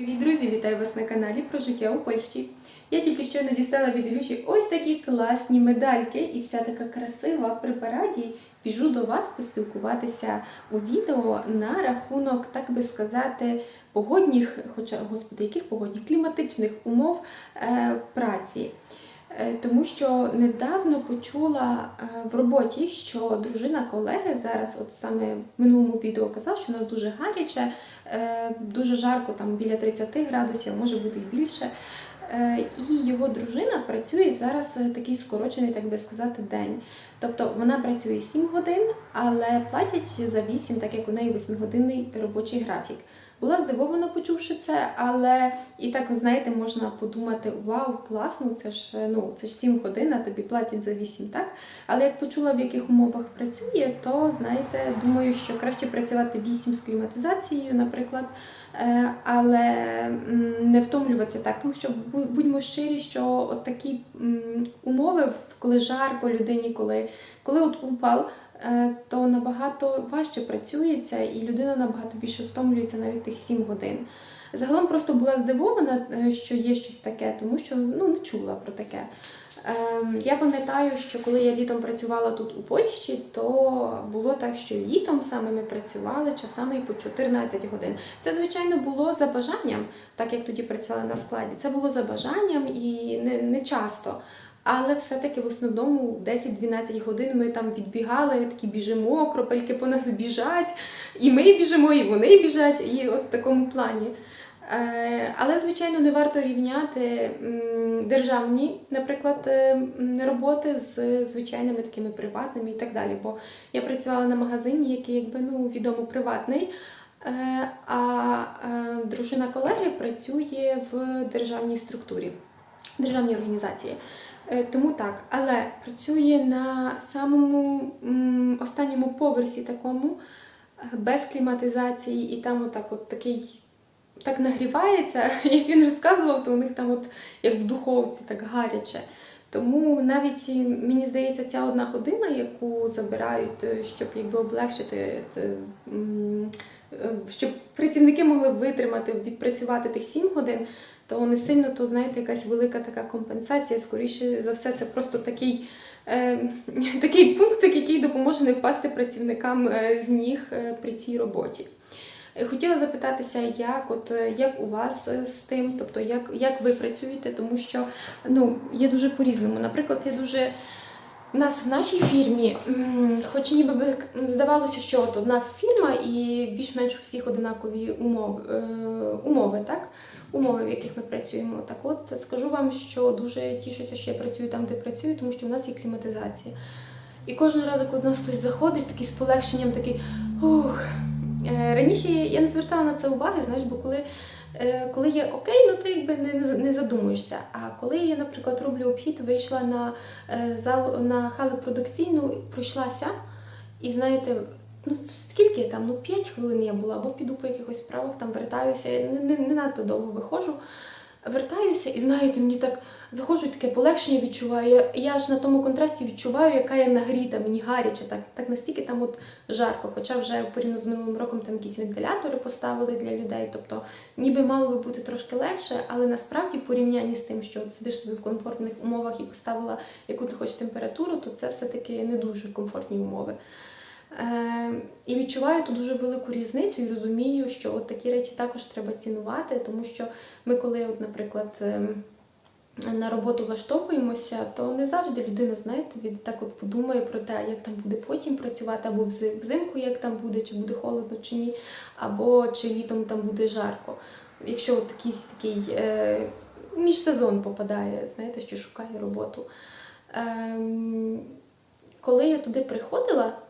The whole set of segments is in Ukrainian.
Привіт, друзі! Вітаю вас на каналі про життя у Польщі. Я тільки щойно дістала від Ілюші ось такі класні медальки, і вся така красива при параді. Біжу до вас поспілкуватися у відео на рахунок, так би сказати, погодних, хоча, господи, яких погодних, кліматичних умов е, праці. Е, Тому що недавно почула е, в роботі, що дружина колеги зараз, от саме в минулому відео казав, що у нас дуже гаряче, е, дуже жарко, там біля 30 градусів, може бути і більше. І його дружина працює зараз такий скорочений, так би сказати, день. Тобто вона працює 7 годин, але платять за 8, так як у неї 8-годинний робочий графік. Була здивована, почувши це, але і так, знаєте, можна подумати: вау, класно, це ж ну це ж 7 годин, а тобі платять за 8, так? Але як почула, в яких умовах працює, то знаєте, думаю, що краще працювати 8 з кліматизацією, наприклад, е, але не втомлюватися так, тому що будьмо щирі, що от такі умови, коли жарко людині, коли, коли от упал, е, то набагато важче працюється, і людина набагато більше втомлюється навіть тих 7 годин. Загалом просто була здивована, е, що є щось таке, тому що ну, не чула про таке. Ем, Я пам'ятаю, що коли я літом працювала тут у Польщі, то було так, що літом саме ми працювали часами і по 14 годин. Це, звичайно, було за бажанням, так як тоді працювала на складі. Це було за бажанням і не, не часто. Але все-таки в основному 10-12 годин ми там відбігали, такі біжимо, кропельки по нас біжать, і ми біжимо, і вони біжать, і от в такому плані. Е, Але, звичайно, не варто рівняти державні, наприклад, е, роботи з звичайними такими приватними і так далі. Бо я працювала на магазині, який якби ну відомо приватний. Е, А дружина колеги працює в державній структурі, державній організації. Е, Тому так, але працює на самому останньому поверсі такому, е, без кліматизації, і там отак от такий так нагрівається, як він розказував, то у них там, от як в духовці, так гаряче. Тому навіть мені здається, ця одна година, яку забирають, е, щоб якби облегшити це, щоб працівники могли витримати, відпрацювати тих 7 годин, то не сильно, то знаєте, якась велика така компенсація. Скоріше за все, це просто такий. е, Такий пункт, який допоможе не впасти працівникам е, з ніг е, при цій роботі. Е, Хотіла запитатися, як от як у вас з тим, тобто як, як ви працюєте, тому що ну є дуже по-різному. Наприклад, я дуже в нас в нашій фірмі, хоч ніби би здавалося, що от одна фірма і більш-менш у всіх однакові умови, е, умови, так? Умови, в яких ми працюємо. Так от скажу вам, що дуже тішуся, що я працюю там, де працюю, тому що у нас є кліматизація. І кожного разу, коли до нас хтось заходить, такий з полегшенням, такий ух. Е, Раніше я не звертала на це уваги, знаєш, бо коли, коли є окей, ну то якби не, не, задумуєшся. А коли я, наприклад, роблю обхід, вийшла на зал на халу продукційну, пройшлася, і знаєте, ну скільки я там? Ну 5 хвилин я була, або піду по якихось справах, там вертаюся, я не, не, не надто довго виходжу. Вертаюся, і знаєте, мені так заходжу, таке полегшення відчуваю. Я, аж на тому контрасті відчуваю, яка я нагріта, мені гаряче, так, так настільки там от жарко. Хоча вже порівняно з минулим роком там якісь вентилятори поставили для людей. Тобто, ніби мало би бути трошки легше, але насправді порівнянні з тим, що от сидиш собі в комфортних умовах і поставила яку ти хочеш температуру, то це все-таки не дуже комфортні умови. Е, і відчуваю тут дуже велику різницю і розумію, що от такі речі також треба цінувати, тому що ми, коли, от, наприклад, ем, на роботу влаштовуємося, то не завжди людина, знаєте, від так от подумає про те, як там буде потім працювати, або взимку як там буде, чи буде холодно, чи ні, або чи літом там буде жарко. Якщо от якийсь такий е, міжсезон попадає, знаєте, що шукає роботу. Ем, коли я туди приходила, е,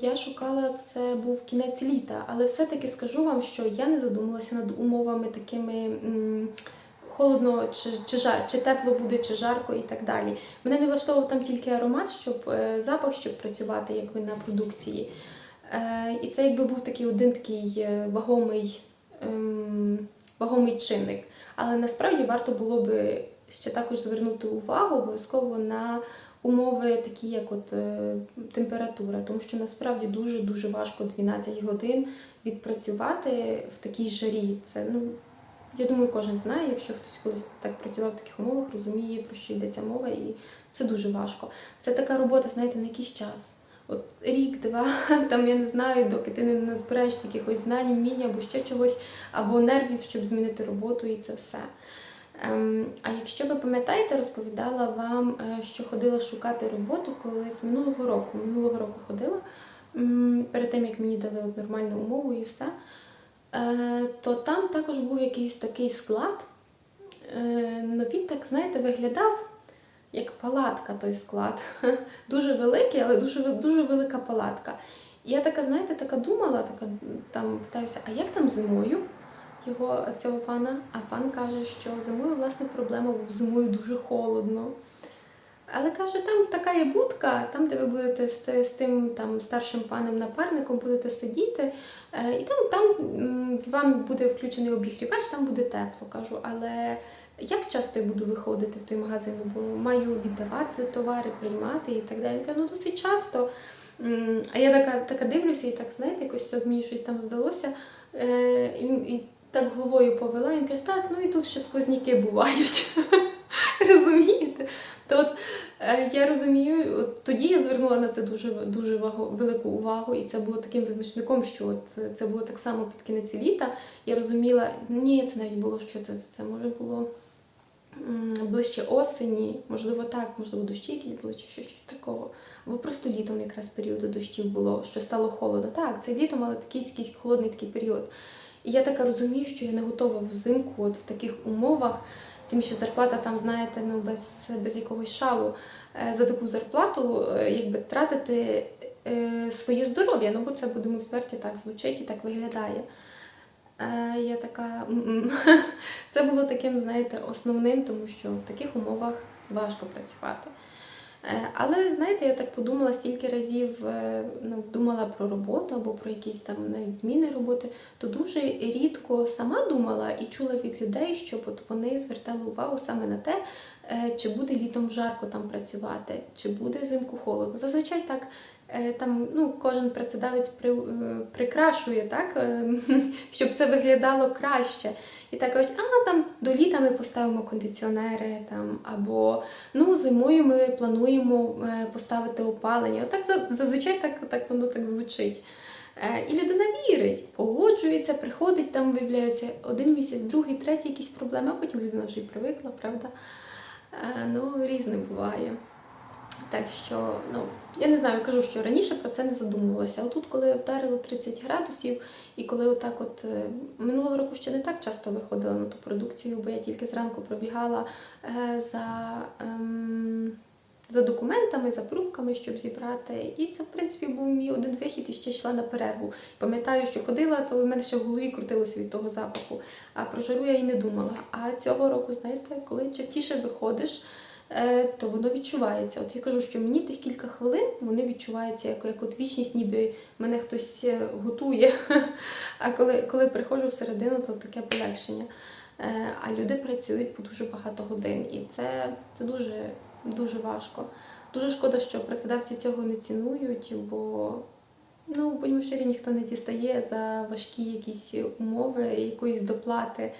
я шукала це був кінець літа, але все-таки скажу вам, що я не задумалася над умовами такими. Холодно чи, чи, жар, чи тепло буде, чи жарко і так далі. Мене не влаштовував там тільки аромат, щоб е, запах, щоб працювати якби на продукції. Е, і це якби був такий один такий е, вагомий, ем, вагомий чинник. Але насправді варто було би ще також звернути увагу обов'язково на умови, такі як от е, температура, тому що насправді дуже дуже важко 12 годин відпрацювати в такій жарі. Це ну я думаю, кожен знає, якщо хтось колись так працював в таких умовах, розуміє, про що йдеться мова, і це дуже важко. Це така робота, знаєте, на якийсь час. От рік, два, там я не знаю, доки ти не назбираєш якихось знань, вміння або ще чогось, або нервів, щоб змінити роботу, і це все. Ем, а якщо ви пам'ятаєте, розповідала вам, е, що ходила шукати роботу колись минулого року. Минулого року ходила перед тим, як мені дали нормальну умову і все. Е, то там також був якийсь такий склад. Е, ну, він так, знаєте, виглядав як палатка той склад. Дуже великий, але дуже, дуже велика палатка. І я така, знаєте, така думала, така там питаюся, а як там зимою його цього пана? А пан каже, що зимою, власне, проблема, бо зимою дуже холодно. Але каже, там така є будка, там, де ви будете з, з тим там, старшим паном напарником будете сидіти, е, і там, там вам буде включений обігрівач, там буде тепло. Кажу, але як часто я буду виходити в той магазин, бо маю віддавати товари, приймати і так далі. Він каже, ну досить часто. А я така, така дивлюся і так, знаєте, якось мені щось там здалося. Е, і, і так головою повела, він каже, так, ну і тут ще сквозняки бувають. Розумієте? То от е, я розумію, от тоді я звернула на це дуже дуже вагу, велику увагу, і це було таким визначником, що от це було так само під кінець літа. Я розуміла, ні, це навіть було що це, це, це може було ближче осені, можливо, так, можливо, дощі якісь були чи ще щось такого. Або просто літом якраз періоду дощів було, що стало холодно. Так, це літом, але такий якийсь холодний такий період. І я така розумію, що я не готова взимку, от в таких умовах, тим, що зарплата там, знаєте, ну без, без якогось шалу е, за таку зарплату, е, якби тратити е, своє здоров'я. Ну, бо це будемо відверті, так звучить і так виглядає. Я така. Це було таким, знаєте, основним, тому що в таких умовах важко працювати. Е, Але знаєте, я так подумала стільки разів, е, ну, думала про роботу або про якісь там навіть зміни роботи, то дуже рідко сама думала і чула від людей, щоб от вони звертали увагу саме на те, е, чи буде літом жарко там працювати, чи буде взимку холодно. Зазвичай так. Там ну, кожен працедавець при, прикрашує, так, щоб це виглядало краще. І так кажуть, а там до літа ми поставимо кондиціонери, там, або ну, зимою ми плануємо е, поставити опалення. Отак зазвичай так, так воно так звучить. Е, І людина вірить, погоджується, приходить, там виявляється один місяць, другий, третій якісь проблеми, а потім людина вже й привикла, правда? Е, Ну, різне буває. Так що, ну, я не знаю, кажу, що раніше про це не задумувалася. А тут, коли вдарило 30 градусів, і коли отак от е, минулого року ще не так часто виходила на ту продукцію, бо я тільки зранку пробігала е, за, ем, за документами, за прубками, щоб зібрати. І це, в принципі, був мій один вихід і ще йшла на перерву. Пам'ятаю, що ходила, то в мене ще в голові крутилося від того запаху. А про жару я і не думала. А цього року, знаєте, коли частіше виходиш, то воно відчувається. От я кажу, що мені тих кілька хвилин вони відчуваються як, як от вічність, ніби мене хтось е, готує. А коли, коли приходжу всередину, то таке полегшення. Е, А люди працюють по дуже багато годин, і це, це дуже, дуже важко. Дуже шкода, що працедавці цього не цінують, бо ну, будьмо щирі, ніхто не дістає за важкі якісь умови, якоїсь доплати.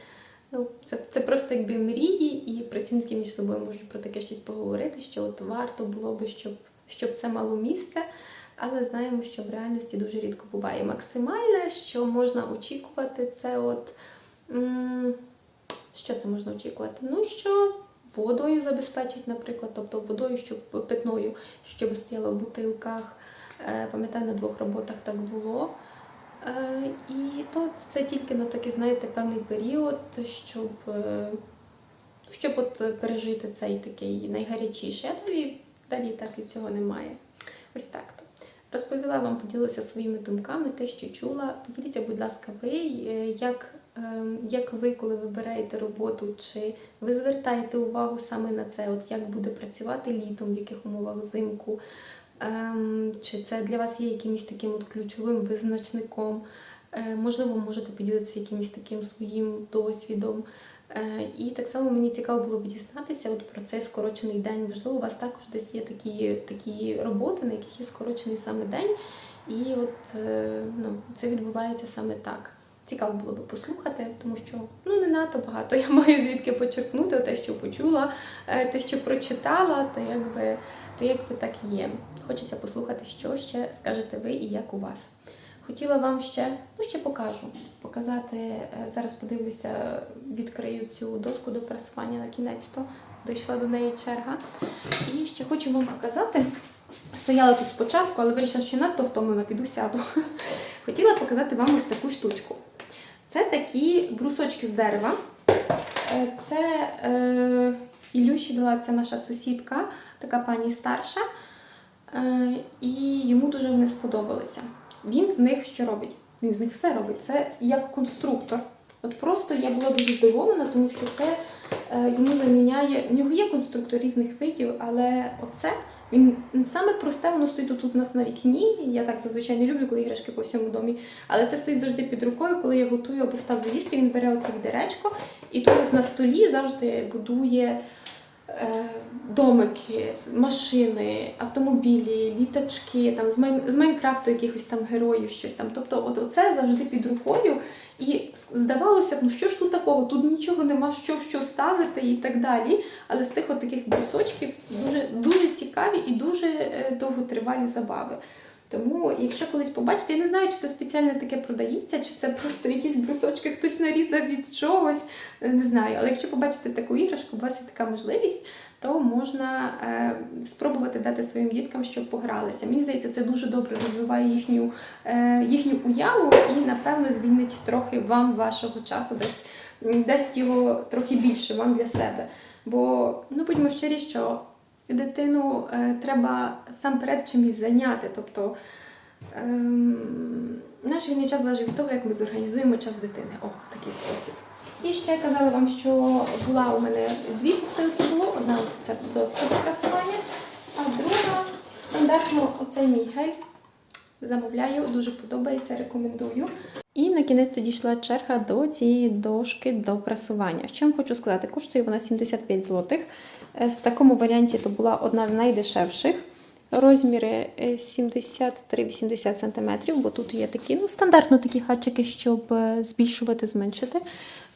Ну, це, це просто якби мрії, і працівники між собою можуть про таке щось поговорити, що от варто було би, щоб, щоб це мало місце. Але знаємо, що в реальності дуже рідко буває. Максимальне, що можна очікувати, це от. Що це можна очікувати? Ну, що водою забезпечить, наприклад, тобто водою, щоб питною, щоб стояла в бутилках. Е, Пам'ятаю, на двох роботах так було. Е, І то це тільки на такий, знаєте, певний період, щоб, е, щоб от пережити цей такий найгарячіший. А далі, далі так і цього немає. Ось так то. Розповіла вам, поділилася своїми думками, те, що чула. Поділіться, будь ласка, ви, е, як, як ви, коли вибираєте роботу, чи ви звертаєте увагу саме на це, от як буде працювати літом, в яких умовах взимку, чи це для вас є якимось таким от ключовим визначником? Е, Можливо, можете поділитися якимось таким своїм досвідом. Е, І так само мені цікаво було б дізнатися от про цей скорочений день. Можливо, у вас також десь є такі, такі роботи, на яких є скорочений саме день, і от е, ну, це відбувається саме так. Цікаво було би послухати, тому що ну не надто багато. Я маю звідки почерпнути те, що почула, е, те, що прочитала, то якби, то якби так і є. Хочеться послухати, що ще скажете ви і як у вас. Хотіла вам ще, ну ще покажу, показати. е, Зараз подивлюся, відкрию цю доску до прасування на кінець то дійшла до неї черга. І ще хочу вам показати. Стояла тут спочатку, але вирішила, що надто втомлена, піду сяду. Хотіла показати вам ось таку штучку. Це такі брусочки з дерева. Е, Це е, Ілюші дала це наша сусідка, така пані старша. Е, і йому дуже вони сподобалися. Він з них що робить? Він з них все робить. Це як конструктор. От просто я була дуже здивована, тому що це е, йому заміняє. В нього є конструктор різних видів, але оце він саме просте, воно стоїть тут у нас на вікні. Я так зазвичай не люблю, коли іграшки по всьому домі. Але це стоїть завжди під рукою, коли я готую або ставлю їсти, він бере оце відеречко, і тут от на столі завжди будує е, домики, машини, автомобілі, літачки, там з, Майн, з Майнкрафту якихось там героїв, щось там. Тобто, от оце завжди під рукою. І здавалося б, ну що ж тут такого? Тут нічого нема що, що ставити і так далі. Але з тих от таких брусочків дуже, дуже цікаві і дуже е, довготривалі забави. Тому, якщо колись побачите, я не знаю, чи це спеціально таке продається, чи це просто якісь брусочки хтось нарізав від чогось. е, Не знаю. Але якщо побачите таку іграшку, у вас є така можливість, то можна е, спробувати дати своїм діткам, щоб погралися. Мені здається, це дуже добре розвиває їхню, е, їхню уяву і, напевно, звільнить трохи вам вашого часу, десь дасть його трохи більше вам для себе. Бо ну будьмо щирі, що дитину е, треба сам перед чимось зайняти. Тобто ем, наш вільний час залежить від того, як ми зорганізуємо час дитини. О, такий спосіб. І ще казала вам, що була у мене дві посилки було. Одна це доска до а друга це стандартно оцей мій гель. Замовляю, дуже подобається, рекомендую. І на кінець дійшла черга до цієї дошки до прасування. Що вам хочу сказати, коштує вона 75 злотих. Е, В такому варіанті то була одна з найдешевших. Розміри е, 73-80 см, бо тут є такі, ну, стандартно такі хатчики, щоб е, збільшувати, зменшити.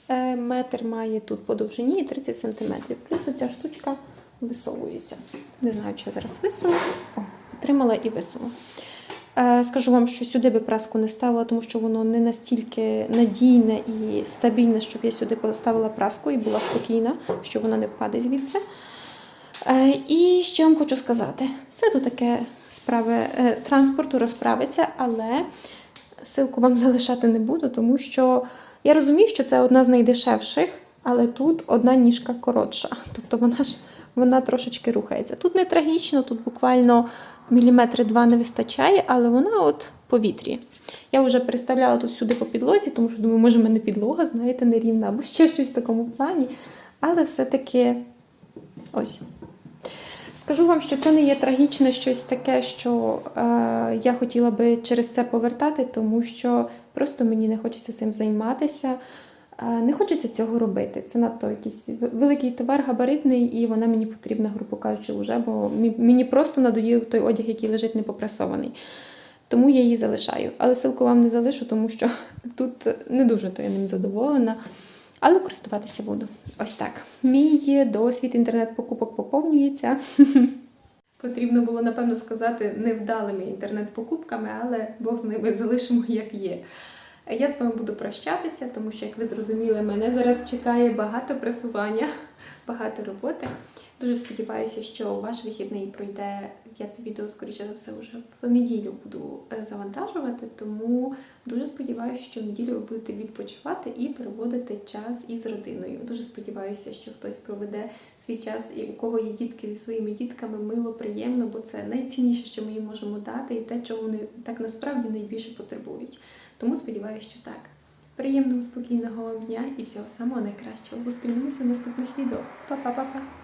Е, Метр має тут по довжині 30 см. Плюс оця штучка висовується. Не знаю, чи я зараз висуну. О, отримала і висуну. Е, Скажу вам, що сюди би праску не ставила, тому що воно не настільки надійне і стабільне, щоб я сюди поставила праску і була спокійна, що вона не впаде звідси. Е, І я вам хочу сказати? Це тут таке справи е, транспорту розправиться, але ссылку вам залишати не буду, тому що я розумію, що це одна з найдешевших, але тут одна ніжка коротша. Тобто вона ж вона трошечки рухається. Тут не трагічно, тут буквально міліметри два не вистачає, але вона от в повітрі. Я вже переставляла тут сюди по підлозі, тому що думаю, може, в мене підлога, знаєте, нерівна, або ще щось в такому плані. Але все-таки ось. Скажу вам, що це не є трагічне щось таке, що е, я хотіла би через це повертати, тому що просто мені не хочеться цим займатися. Е, не хочеться цього робити. Це надто якийсь великий товар, габаритний, і вона мені потрібна, грубо кажучи, вже, бо мені просто надоїв той одяг, який лежить непопрасований. Тому я її залишаю. Але ссылку вам не залишу, тому що тут не дуже то я ним задоволена. Але користуватися буду. Ось так. Мій досвід інтернет-покупок поповнюється. Потрібно було, напевно, сказати невдалими інтернет-покупками, але Бог з ними залишимо як є. Я з вами буду прощатися, тому що, як ви зрозуміли, мене зараз чекає багато пресування, багато роботи. Дуже сподіваюся, що ваш вихідний пройде. Я це відео, скоріше за все, вже в неділю буду е, завантажувати. Тому дуже сподіваюся, що в неділю ви будете відпочивати і проводити час із родиною. Дуже сподіваюся, що хтось проведе свій час, і у кого є дітки зі своїми дітками, мило, приємно, бо це найцінніше, що ми їм можемо дати, і те, чого вони так насправді найбільше потребують. Тому сподіваюся, що так. Приємного, спокійного вам дня і всього самого найкращого. Зустрінемося в наступних відео. Па-па-па-па!